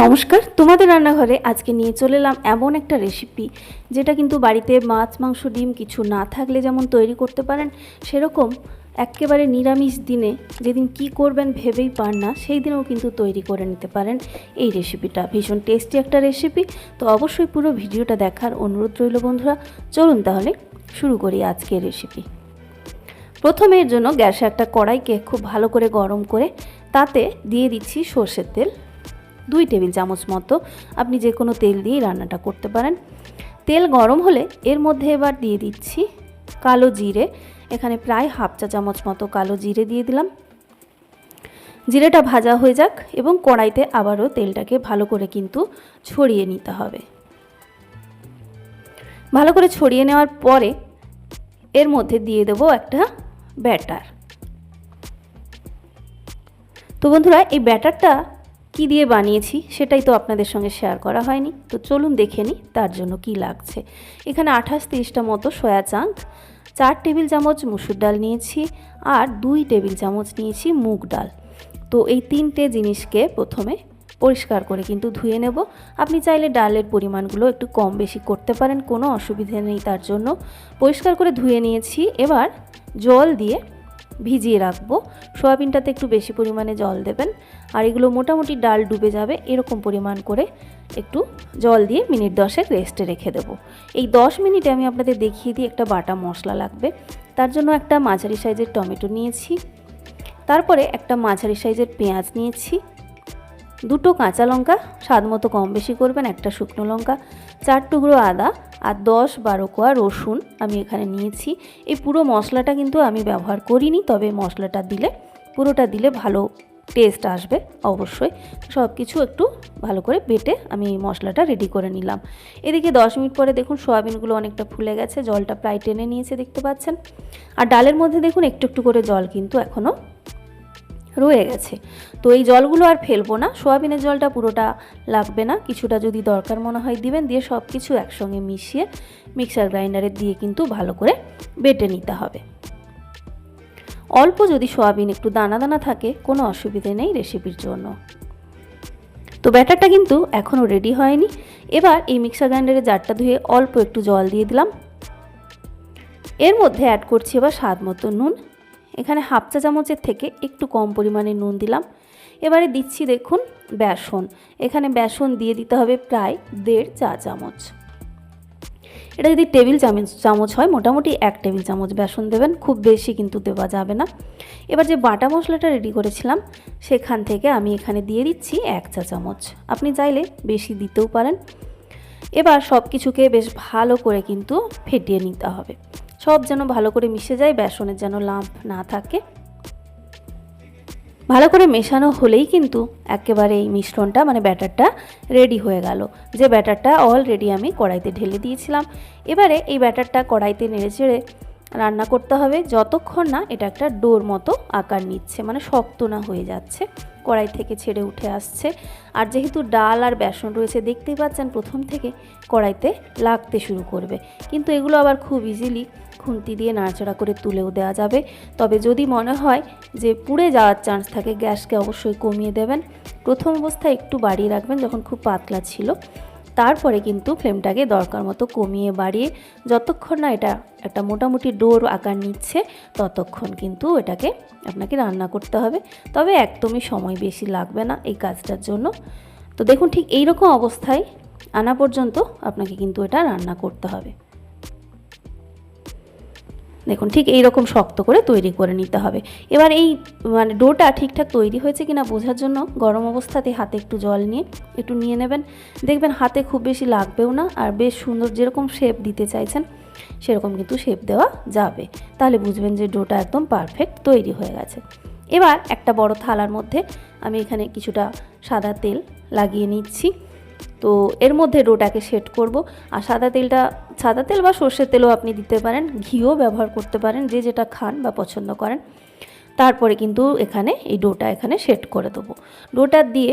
নমস্কার, তোমাদের রান্নাঘরে আজকে নিয়ে চলে এলাম এমন একটা রেসিপি যেটা কিন্তু বাড়িতে মাছ, মাংস, ডিম কিছু না থাকলে যেমন তৈরি করতে পারেন, সেরকম একেবারে নিরামিষ দিনে যেদিন কি করবেন ভেবেই পান না, সেই দিনেও কিন্তু তৈরি করে নিতে পারেন এই রেসিপিটা ভীষণ টেস্টি একটা রেসিপি তো অবশ্যই পুরো ভিডিওটা দেখার অনুরোধ রইল বন্ধুরা। চলুন তাহলে শুরু করি আজকের রেসিপি প্রথমে এর জন্য গ্যাসে একটা কড়াইকে খুব ভালো করে গরম করে তাতে দিয়ে দিচ্ছি সর্ষের তেল। দুই টেবিল চামচ মতো আপনি যে কোনো তেল দিয়েই রান্নাটা করতে পারেন। তেল গরম হলে এর মধ্যে এবার দিয়ে দিচ্ছি কালো জিরে। এখানে প্রায় হাফ চা চামচ মতো কালো জিরে দিয়ে দিলাম। জিরেটা ভাজা হয়ে যাক এবং কড়াইতে আবারও তেলটাকে ভালো করে কিন্তু ছড়িয়ে নিতে হবে। ভালো করে ছড়িয়ে নেওয়ার পরে এর মধ্যে দিয়ে দেবো একটা ব্যাটার। তো বন্ধুরা, এই ব্যাটারটা কি দিয়ে বানিয়েছি সেটাই তো আপনাদের সঙ্গে শেয়ার করা হয়নি। তো চলুন দেখে নিই তার জন্য কি লাগছে। এখানে আঠাশ তিরিশটা মতো সয়া চাঙ্ক, চার টেবিল চামচ মুসুর ডাল নিয়েছি আর দুই টেবিল চামচ নিয়েছি মুগ ডাল। তো এই তিনটে জিনিসকে প্রথমে পরিষ্কার করে কিন্তু ধুয়ে নেব। আপনি চাইলে ডালের পরিমাণগুলো একটু কম বেশি করতে পারেন, কোনো অসুবিধে নেই তার জন্য। পরিষ্কার করে ধুয়ে নিয়েছি। এবার জল দিয়ে ভিজিয়ে রাখব। সোয়াবিনটাতে একটু বেশি পরিমাণে জল দেবেন। আর এগুলো মোটামুটি ডাল ডুবে যাবে, এরকম পরিমাণ করে একটু জল দিয়ে মিনিট দশেক রেস্টে রেখে দেবো। এই দশ মিনিটে আমি আপনাদের দেখিয়ে দিই একটা বাটা মশলা লাগবে। তার জন্য একটা মাঝারি সাইজের টমেটো নিয়েছি। তারপরে একটা মাঝারি সাইজের পেঁয়াজ নিয়েছি। দুটো কাঁচা লঙ্কা, স্বাদ মতো কম বেশি করবেন, একটা শুকনো লঙ্কা, চার টুকরো আদা আর দশ বারো কোয়া রসুন আমি এখানে নিয়েছি। এই পুরো মশলাটা কিন্তু আমি ব্যবহার করিনি, তবে মশলাটা দিলে, পুরোটা দিলে ভালো টেস্ট আসবে, অবশ্যই। সব কিছু একটু ভালো করে বেটে আমি মশলাটা রেডি করে নিলাম। এদিকে দশ মিনিট পরে দেখুন সয়াবিনগুলো অনেকটা ফুলে গেছে, জলটা প্রায় টেনে নিয়েছে দেখতে পাচ্ছেন। আর ডালের মধ্যে দেখুন একটু একটু করে জল কিন্তু এখনও রয়ে গেছে। তো এই জলগুলো আর ফেলব না, সোয়াবিনের জলটা পুরোটা লাগবে না, কিছুটা যদি দরকার মনে হয় দিবেন, দিয়ে সব কিছু একসঙ্গে মিশিয়ে মিক্সার গ্রাইন্ডারে দিয়ে কিন্তু ভালো করে বেটে নিতে হবে। অল্প যদি সোয়াবিন, একটু দানা দানা থাকে, কোনো অসুবিধে নেই রেসিপির জন্য। তো ব্যাটারটা কিন্তু এখনও রেডি হয়নি। এবার এই মিক্সার গ্রাইন্ডারে জারটা ধুয়ে অল্প একটু জল দিয়ে দিলাম। এর মধ্যে অ্যাড করছি এবার স্বাদ মতো নুন। এখানে হাফ চা চামচের থেকে একটু কম পরিমাণে নুন দিলাম। এবারে দিচ্ছি দেখুন, বেসন। এখানে বেসন দিয়ে দিতে হবে প্রায় দেড় চা চামচ। এটা যদি টেবিল চামচ চামচ হয়, মোটামুটি এক টেবিল চামচ বেসন দেবেন, খুব বেশি কিন্তু দেওয়া যাবে না। এবার যে বাটা মশলাটা রেডি করেছিলাম, সেখান থেকে আমি এখানে দিয়ে দিচ্ছি এক চা চামচ। আপনি চাইলে বেশি দিতেও পারেন। এবার সব কিছুকে বেশ ভালো করে কিন্তু ফেটিয়ে নিতে হবে। সব যেন ভালো করে মিশে যায়, বেসনের যেন লাম্প না থাকে। ভালো করে মেশানো হলেই কিন্তু একেবারে এই মিশ্রণটা মানে ব্যাটারটা রেডি হয়ে গেল। যে ব্যাটারটা অলরেডি আমি কড়াইতে ঢেলে দিয়েছিলাম। এবারে এই ব্যাটারটা কড়াইতে নেড়ে চেড়ে রান্না করতে হবে। যতক্ষণ না এটা একটা ডোর মতো আকার নিচ্ছে মানে শক্ত না হয়ে যাচ্ছে, কড়াই থেকে ছেড়ে উঠে আসছে। আর যেহেতু ডাল আর বেসন রয়েছে, দেখতেই পাচ্ছেন প্রথম থেকে কড়াইতে লাগতে শুরু করবে। কিন্তু এগুলো আবার খুব ইজিলি খুন্তি দিয়ে নাড়াচাড়া করে তুলেও দেওয়া যাবে। তবে যদি মনে হয় যে পুড়ে যাওয়ার চান্স থাকে, গ্যাসকে অবশ্যই কমিয়ে দেবেন। প্রথম অবস্থায় একটু বাড়িয়ে রাখবেন যখন খুব পাতলা ছিল। তারপরে কিন্তু ফ্লেমটাকে দরকার মতো কমিয়ে বাড়িয়ে, যতক্ষণ না এটা একটা মোটামুটি ডোর আকার নিচ্ছে, ততক্ষণ কিন্তু এটাকে আপনাকে রান্না করতে হবে। তবে একদমই সময় বেশি লাগবে না এই কাজটার জন্য। তো দেখুন ঠিক এই রকম অবস্থায় আনা পর্যন্ত আপনাকে কিন্তু এটা রান্না করতে হবে। দেখুন, ঠিক এই রকম শক্ত করে তৈরি করে নিতে হবে। এবার এই মানে ডোটা ঠিকঠাক তৈরি হয়েছে কিনা বোঝার জন্য গরম অবস্থাতে হাতে একটু জল নিয়ে একটু নিয়ে নেবেন। দেখবেন হাতে খুব বেশি লাগবেও না আর বেশ সুন্দর যেরকম শেপ দিতে চাইছেন, সেরকম কিন্তু শেপ দেওয়া যাবে। তাহলে বুঝবেন যে ডোটা একদম পারফেক্ট তৈরি হয়ে গেছে। এবার একটা বড় থালার মধ্যে আমি এখানে কিছুটা সাদা তেল লাগিয়ে নিচ্ছি। তো এর মধ্যে ডোটাকে সেট করব। আর সাদা তেলটা, সাদা তেল বা সর্ষের তেলও আপনি দিতে পারেন, ঘিও ব্যবহার করতে পারেন, যে যেটা খান বা পছন্দ করেন। তারপরে কিন্তু এখানে এই ডোটা এখানে সেট করে দেবো। ডোটা দিয়ে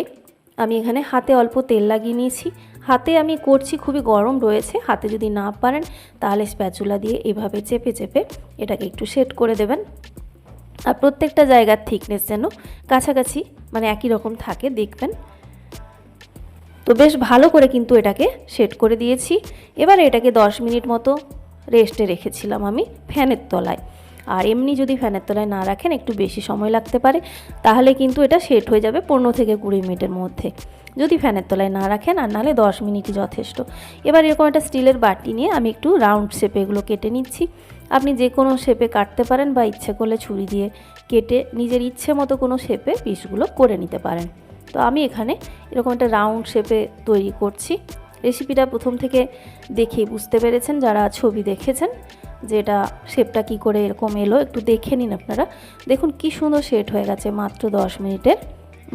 আমি এখানে হাতে অল্প তেল লাগিয়ে নিয়েছি। হাতে আমি করছি, খুবই গরম রয়েছে, হাতে যদি না পারেন তাহলে স্প্যাচুলা দিয়ে এভাবে চেপে চেপে এটাকে একটু সেট করে দেবেন। আর প্রত্যেকটা জায়গার থিকনেস যেন কাছাকাছি মানে একই রকম থাকে, দেখবেন। তো বেশ ভালো করে কিন্তু এটাকে সেট করে দিয়েছি। এবার এটাকে 10 মিনিট মতো রেস্টে রেখেছিলাম আমি ফ্যানের তলায়। আর এমনি যদি ফ্যানের তলায় না রাখেন, একটু বেশি সময় লাগতে পারে, তাহলে কিন্তু এটা সেট হয়ে যাবে পনেরো থেকে কুড়ি মিনিটের মধ্যে। যদি ফ্যানের তলায় না রাখেন, আর নাহলে দশ মিনিটই যথেষ্ট। এবার এরকম একটা স্টিলের বাটি নিয়ে আমি একটু রাউন্ড শেপে এগুলো কেটে নিচ্ছি। আপনি যে কোনো শেপে কাটতে পারেন বা ইচ্ছে করলে ছুরি দিয়ে কেটে নিজের ইচ্ছে মতো কোনো শেপে পিসগুলো করে নিতে পারেন। তো আমি এখানে এরকম একটা রাউন্ড শেপে তৈরি করছি। রেসিপিটা প্রথম থেকে দেখে বুঝতে পেরেছেন যারা ছবি দেখেছেন যে এটা শেপটা কী করে এরকম এলো, একটু দেখে নিন আপনারা। দেখুন কি সুন্দর সেট হয়ে গেছে মাত্র দশ মিনিটের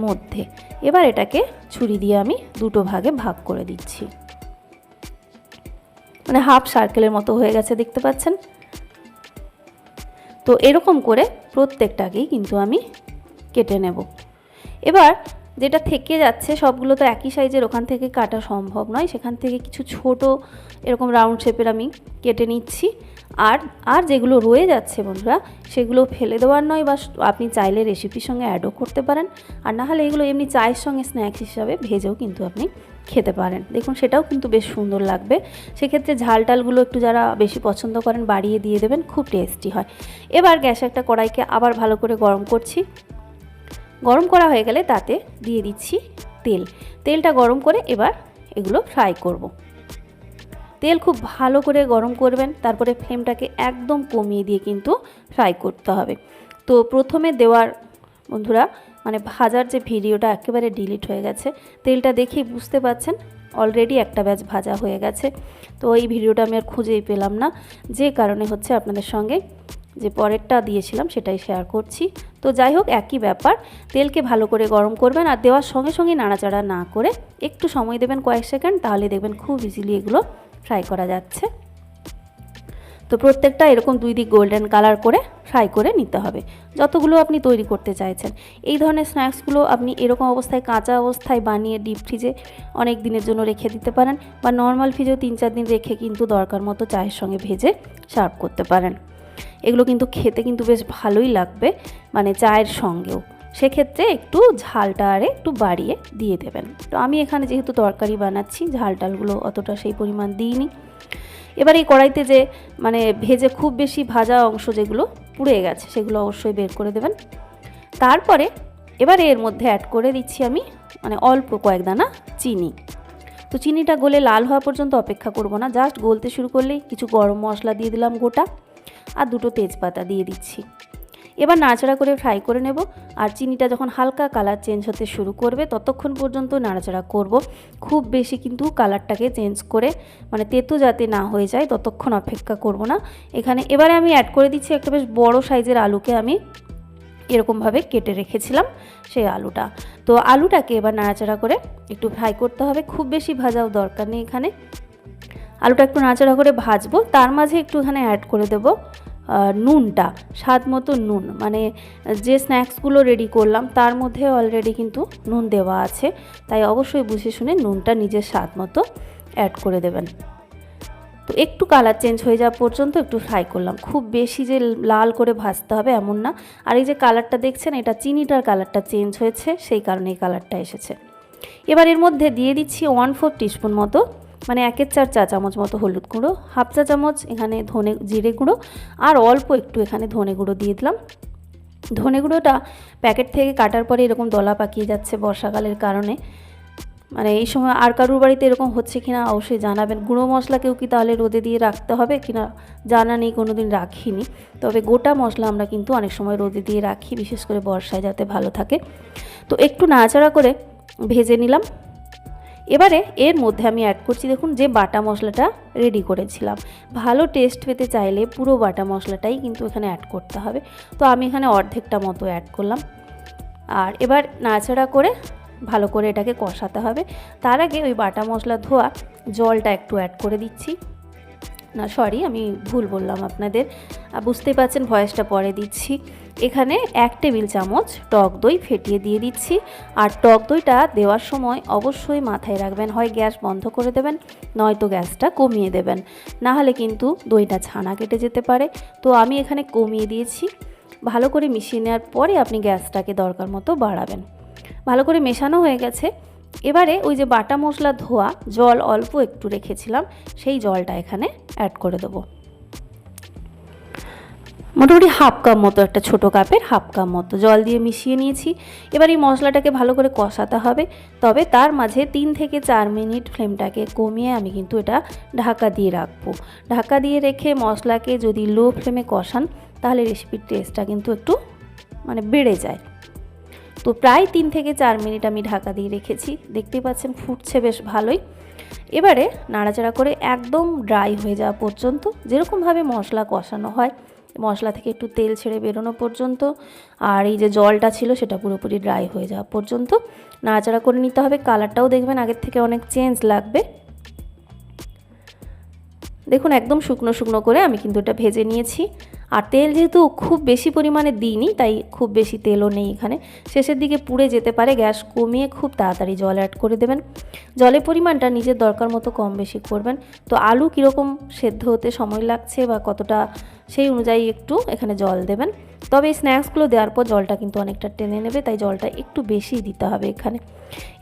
মধ্যে। এবার এটাকে ছুরি দিয়ে আমি দুটো ভাগে ভাগ করে দিচ্ছি। মানে হাফ সার্কেলের মতো হয়ে গেছে, দেখতে পাচ্ছেন? তো এরকম করে প্রত্যেকটাকেই কিন্তু আমি কেটে নেব। এবার যেটা থেকে যাচ্ছে, সবগুলো তো একই সাইজের ওখান থেকে কাটা সম্ভব নয়। সেখান থেকে কিছু ছোট এরকম রাউন্ড শেপের আমি কেটে নিচ্ছি। আর আর যেগুলো রয়ে যাচ্ছে বন্ধুরা, সেগুলো ফেলে দেওয়ার নয় বা আপনি চাইলে রেসিপির সঙ্গে অ্যাডও করতে পারেন। আর না হলে এগুলো এমনি চায়ের সঙ্গে স্ন্যাক্স হিসাবে ভেজেও কিন্তু আপনি খেতে পারেন। দেখুন, সেটাও কিন্তু বেশ সুন্দর লাগবে। সেক্ষেত্রে ঝাল টালগুলো একটু যারা বেশি পছন্দ করেন, বাড়িয়ে দিয়ে দেবেন, খুব টেস্টি হয়। এবার গ্যাসে একটা কড়াইকে আবার ভালো করে গরম করছি। গরম করা হয়ে গেলে তাতে দিয়ে দিচ্ছি তেল। তেলটা গরম করে এবার এগুলো ফ্রাই করব। তেল খুব ভালো করে গরম করবেন, তারপরে ফ্লেমটাকে একদম কমিয়ে দিয়ে কিন্তু ফ্রাই করতে হবে। তো প্রথমে দেওয়ার বন্ধুরা মানে ভাজার যে ভিডিওটা একেবারে ডিলিট হয়ে গেছে, তেলটা দেখেই বুঝতে পাচ্ছেন অলরেডি একটা ব্যাচ ভাজা হয়ে গেছে। তো এই ভিডিওটা আমি আর খুঁজেই পেলাম না, যে কারণে হচ্ছে আপনাদের সঙ্গে যে পরেরটা দিয়েছিলাম সেটাই শেয়ার করছি। তো যাই হোক একই ব্যাপার। তেলকে ভালো করে গরম করবেন আর দেওয়ার সঙ্গে সঙ্গে নাড়াচাড়া না করে একটু সময় দেবেন কয়েক সেকেন্ড, তাহলে দেখবেন খুব ইজিলি এগুলো ফ্রাই করা যাচ্ছে। তো প্রত্যেকটা এরকম দুই দিক গোল্ডেন কালার করে ফ্রাই করে নিতে হবে। যতগুলো আপনি তৈরি করতে চাইছেন। এই ধরনের স্ন্যাক্সগুলো আপনি এরকম অবস্থায় কাঁচা অবস্থায় বানিয়ে ডিপ ফ্রিজে অনেক দিনের জন্য রেখে দিতে পারেন বা নর্মাল ফ্রিজেও তিন চার দিন রেখে কিন্তু দরকার মতো চায়ের সঙ্গে ভেজে সার্ভ করতে পারেন। এগুলো কিন্তু খেতে কিন্তু বেশ ভালোই লাগবে মানে চায়ের সঙ্গেও। সেক্ষেত্রে একটু ঝালটা আরে একটু বাড়িয়ে দিয়ে দেবেন। তো আমি এখানে যেহেতু তরকারি বানাচ্ছি ঝাল টালগুলো অতটা সেই পরিমাণ দিইনি। এবার এই কড়াইতে যে মানে ভেজে খুব বেশি ভাজা অংশ যেগুলো পুড়ে গেছে, সেগুলো অবশ্যই বের করে দেবেন। তারপরে এবারে এর মধ্যে অ্যাড করে দিচ্ছি আমি মানে অল্প কয়েক দানা চিনি। তো চিনিটা গলে লাল হওয়া পর্যন্ত অপেক্ষা করব না জাস্ট গলতে শুরু করলেই কিছু গরম মশলা দিয়ে দিলাম গোটা। আর দুটো তেজপাতা দিয়ে দিচ্ছি। এবার নাড়াচাড়া করে ফ্রাই করে নেব আর চিনিটা যখন হালকা কালার চেঞ্জ হতে শুরু করবে ততক্ষণ পর্যন্ত নাড়াচাড়া করব। খুব বেশি কিন্তু কালারটাকে চেঞ্জ করে মানে তেতো যাতে না হয়ে যায় ততক্ষণ অপেক্ষা করব না। এখানে এবারে আমি অ্যাড করে দিচ্ছি একটা বেশ বড় সাইজের আলুকে আমি এরকমভাবে কেটে রেখেছিলাম সেই আলুটা। তো আলুটাকে এবার নাড়াচাড়া করে একটু ফ্রাই করতে হবে। খুব বেশি ভাজাও দরকার নেই এখানে। আলুটা একটু নাড়াচাড়া করে ভাজবো। তার মাঝে একটু এখানে অ্যাড করে দেবো নুনটা, স্বাদ মতো নুন। মানে যে স্ন্যাক্সগুলো রেডি করলাম, তার মধ্যে অলরেডি কিন্তু নুন দেওয়া আছে। তাই অবশ্যই বুঝে শুনে নুনটা নিজের স্বাদ মতো অ্যাড করে দেবেন। তো একটু কালার চেঞ্জ হয়ে যাওয়া পর্যন্ত একটু ফ্রাই করলাম। খুব বেশি যে লাল করে ভাজতে হবে এমন না। আর এই যে কালারটা দেখছেন, এটা চিনিটার কালারটা চেঞ্জ হয়েছে, সেই কারণে এই কালারটা এসেছে। এবার এর মধ্যে দিয়ে দিচ্ছি ওয়ান ফোর টিস্পুন মতো মানে একের চার চা চামচ মতো হলুদ গুঁড়ো, হাফ চা চামচ এখানে ধনে, জিরে গুঁড়ো, আর অল্প একটু এখানে ধনে গুঁড়ো দিয়ে দিলাম। ধনে গুঁড়োটা প্যাকেট থেকে কাটার পরে এরকম দলা পাকিয়ে যাচ্ছে বর্ষাকালের কারণে। মানে এই সময় আর কারুর বাড়িতে এরকম হচ্ছে কি না অবশ্যই জানাবেন। গুঁড়ো মশলা কেউ কি তাহলে রোদে দিয়ে রাখতে হবে কিনা জানা নেই কোনো দিন রাখিনি। তবে গোটা মশলা আমরা কিন্তু অনেক সময় রোদে দিয়ে রাখি, বিশেষ করে বর্ষায় যাতে ভালো থাকে। তো একটু নাড়াচাড়া করে ভেজে নিলাম। এবারে এর মধ্যে আমি অ্যাড করছি দেখুন যে বাটা মশলাটা রেডি করেছিলাম। ভালো টেস্ট পেতে চাইলে পুরো বাটা মশলাটাই কিন্তু এখানে অ্যাড করতে হবে। তো আমি এখানে অর্ধেকটা মতো অ্যাড করলাম। আর এবার নাড়াচাড়া করে ভালো করে এটাকে কষাতে হবে। তার আগে ওই বাটা মশলা ধোয়া জলটা একটু অ্যাড করে দিচ্ছি। না সরি আমি ভুল বললাম আপনাদের। বুঝতেই পারছেন, ভয়েসটা পরে দিচ্ছি। এখানে এক টেবিল চামচ টক দই ফেটিয়ে দিয়ে দিচ্ছি। আর টক দইটা দেওয়ার সময় অবশ্যই মাথায় রাখবেন, হয় গ্যাস বন্ধ করে দেবেন, নয়তো গ্যাসটা কমিয়ে দেবেন। না হলে কিন্তু দইটা ছানা কেটে যেতে পারে। তো আমি এখানে কমিয়ে দিয়েছি। ভালো করে মিশিয়ে নেওয়ার পরে আপনি গ্যাসটাকে দরকার মতো বাড়াবেন। ভালো করে মেশানো হয়ে গেছে। এবারে ওই যে বাটা মশলা ধোয়া, জল অল্প একটু রেখেছিলাম, সেই জলটা এখানে অ্যাড করে দেবো। মোটামুটি হাফ কাপ মতো একটা ছোট কাপের হাফ কাপ মতো জল দিয়ে মিশিয়ে নিয়েছি। এবার এই মশলাটাকে ভালো করে কষাতে হবে। তবে তার মাঝে তিন থেকে চার মিনিট ফ্লেমটাকে কমিয়ে আমি কিন্তু এটা ঢাকা দিয়ে রাখব। ঢাকা দিয়ে রেখে মশলাকে যদি লো ফ্লেমে কষান, তাহলে রেসিপির টেস্টটা কিন্তু একটু মানে বেড়ে যায়। তো প্রায় তিন থেকে চার মিনিট আমি ঢাকা দিয়ে রেখেছি। দেখতেই পাচ্ছেন ফুটছে বেশ ভালোই। এবারে নাড়াচাড়া করে একদম ড্রাই হয়ে যাওয়া পর্যন্ত যেরকমভাবে মশলা কষানো হয় মশলা থেকে একটু তেল ছেড়ে বেরোনো পর্যন্ত। আর এই যে জলটা ছিল সেটা পুরোপুরি ড্রাই হয়ে যাওয়া পর্যন্ত। নাড়াচাড়া করে নিতে হবে। কালারটাও দেখবেন আগের থেকে অনেক চেঞ্জ লাগবে। দেখুন, একদম শুকনো শুকনো করে আমি কিন্তু এটা ভেজে নিয়েছি। আর তেল যেহেতু খুব বেশি পরিমাণে দিইনি, তাই খুব বেশি তেলও নেই এখানে। শেষের দিকে পুড়ে যেতে পারে, গ্যাস কমিয়ে খুব তাড়াতাড়ি জল অ্যাড করে দেবেন। জলের পরিমাণটা নিজের দরকার মতো কম বেশি করবেন। তো আলু কীরকম সেদ্ধ হতে সময় লাগছে বা কতটা, সেই অনুযায়ী একটু এখানে জল দেবেন। তবে এই স্ন্যাক্সগুলো দেওয়ার পর জলটা কিন্তু অনেকটা টেনে নেবে, তাই জলটা একটু বেশি দিতে হবে এখানে।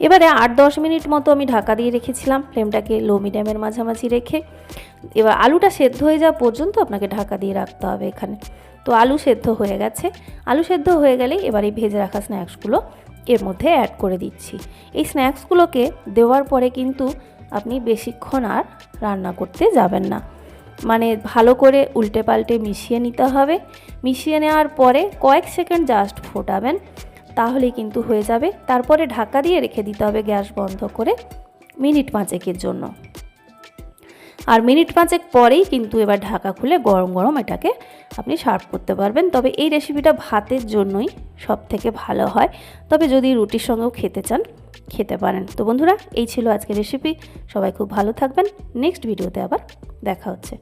এবারে আট দশ মিনিট মতো আমি ঢাকা দিয়ে রেখেছিলাম, ফ্লেমটাকে লো মিডিয়ামের মাঝামাঝি রেখে। এবার আলুটা সেদ্ধ হয়ে যাওয়া পর্যন্ত আপনাকে ঢাকা দিয়ে রাখতে হবে এখানে। তো আলু সেদ্ধ হয়ে গেছে। আলু সেদ্ধ হয়ে গেলেই এবার এই ভেজে রাখা স্ন্যাক্সগুলো এর মধ্যে অ্যাড করে দিচ্ছি। এই স্ন্যাক্সগুলোকে দেওয়ার পরে কিন্তু আপনি বেশিক্ষণ আর রান্না করতে যাবেন না। মানে ভালো করে উল্টে পাল্টে মিশিয়ে নিতে হবে। মিশিয়ে নেওয়ার পরে কয়েক সেকেন্ড জাস্ট ফোটাবেন, তাহলেই কিন্তু হয়ে যাবে। তারপরে ঢাকা দিয়ে রেখে দিতে হবে গ্যাস বন্ধ করে মিনিট পাঁচেকের জন্য। আর মিনিট পাঁচেক পরেই কিন্তু এবার ঢাকা খুলে গরম গরম এটাকে আপনি সার্ভ করতে পারবেন। তবে এই রেসিপিটা ভাতের জন্যই সব থেকে ভালো হয়। তবে যদি রুটির সঙ্গেও খেতে চান, খেতে পারেন। তো বন্ধুরা, এই ছিল আজকের রেসিপি সবাই খুব ভালো থাকবেন। নেক্সট ভিডিওতে আবার দেখা হচ্ছে।